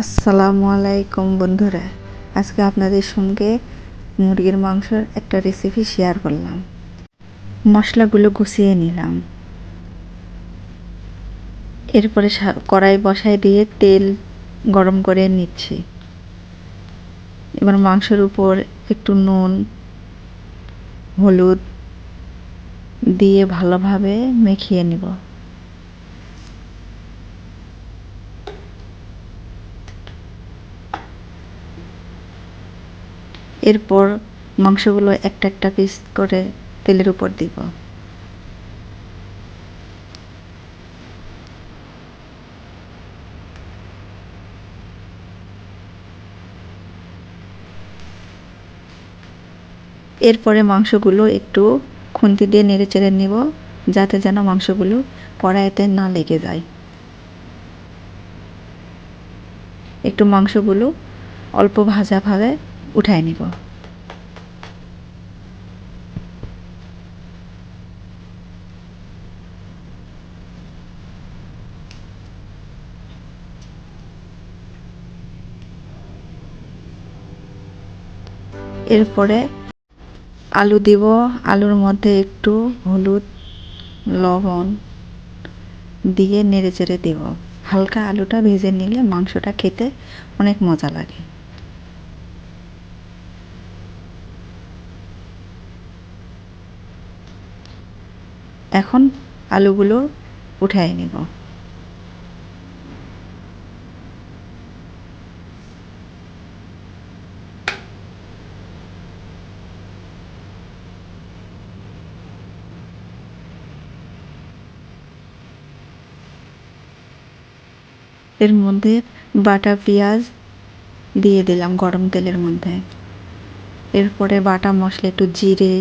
আসসালামু আলাইকুম বন্ধুরা। আজকে আপনাদের সঙ্গে মুরগির মাংসের একটা রেসিপি শেয়ার করলাম। মশলাগুলো গুছিয়ে নিলাম। এরপরে কড়াই বসায় দিয়ে তেল গরম করে নিচ্ছি। এবার মাংসের উপর একটু নুন, হলুদ দিয়ে ভালোভাবে মেখিয়ে নিব। এরপর মাংসগুলো একটা একটা পিস করে তেলের উপর দিব। এরপরে মাংসগুলো একটু খুন্তি দিয়ে নেড়ে চেড়ে নিব, যাতে যেন মাংসগুলো কড়াইতে না লেগে যায়। একটু মাংসগুলো অল্প ভাজা ভাবে উঠায় নিব। এরপরে আলু দিব, আলুর মধ্যে একটু হলুদ, লবণ দিয়ে নেড়ে চেড়ে দেব। হালকা আলুটা ভেজে নিলে মাংসটা খেতে অনেক মজা লাগে। এখন আলুগুলো উঠাই নেব। এর মধ্যে বাটা পেঁয়াজ দিয়ে দিলাম গরম তেলের মধ্যে। এরপরে বাটা মশলা একটু জিরে,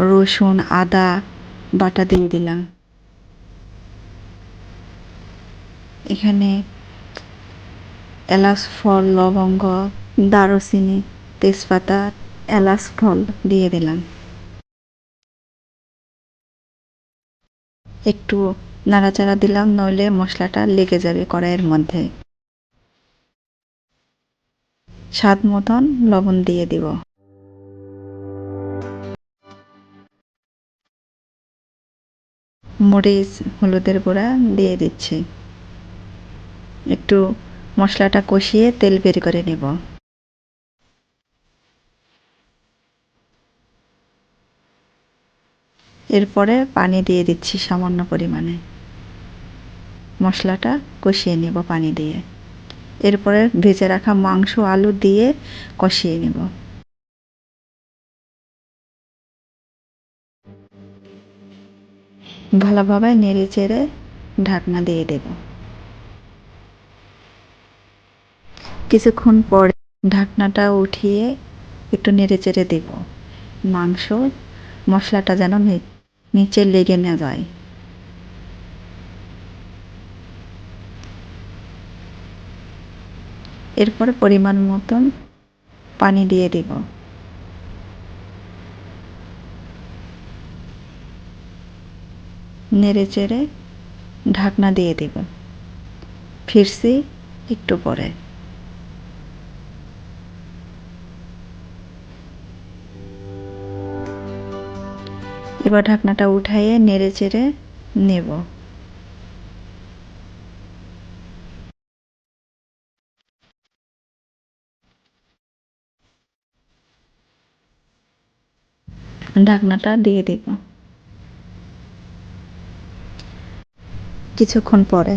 রসুন, আদা বাটা দিয়ে দিলাম। এখানে এলাচ, ফল, লবঙ্গ, দারুচিনি, তেজপাতা, এলাচ, ফল দিয়ে দিলাম। একটু নাড়াচাড়া দিলাম, নইলে মশলাটা লেগে যাবে কড়াইয়ের মধ্যে। স্বাদ মতন লবণ দিয়ে দিব। মরিচ, হলুদের গুঁড়া দিয়ে দিচ্ছি। একটু মশলাটা কষিয়ে তেল বের করে নেব। এরপরে পানি দিয়ে দিচ্ছি সামান্য পরিমাণে। মশলাটা কষিয়ে নেব পানি দিয়ে। এরপরে ভেজে রাখা মাংস, আলু দিয়ে কষিয়ে নেব। ভালোভাবে নেড়ে চেড়ে ঢাকনা দিয়ে দেব। কিছুক্ষণ পরে ঢাকনাটা উঠিয়ে একটু নেড়ে চেড়ে দেব। মাংস, মশলাটা যেন নিচে লেগে না যায়। এরপরে পরিমাণ মতন পানি দিয়ে দিব। নেড়ে চেড়ে ঢাকনা দিয়ে দেব। ফিরছি একটু পরে। এবার ঢাকনাটা উঠাইয়ে নেড়ে চেড়ে নেব। ঢাকনাটা দিয়ে দেব। কিছুক্ষণ পরে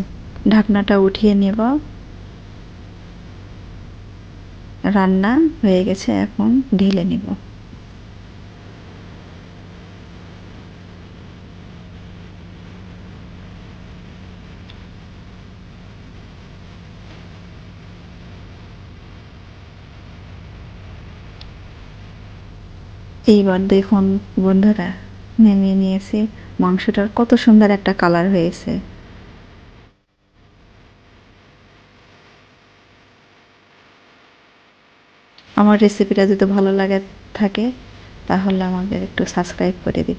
ঢাকনাটা উঠিয়ে নেব। রান্না হয়ে গেছে, এখন ঢেলে নেব। এইবার দেখুন বন্ধুরা, নেমে নিয়েছি। মাংসটার কত সুন্দর একটা কালার হয়েছে। আমার রেসিপিটা যদি ভালো লাগে থাকে তাহলে আমাকে একটু সাবস্ক্রাইব করে দিবেন।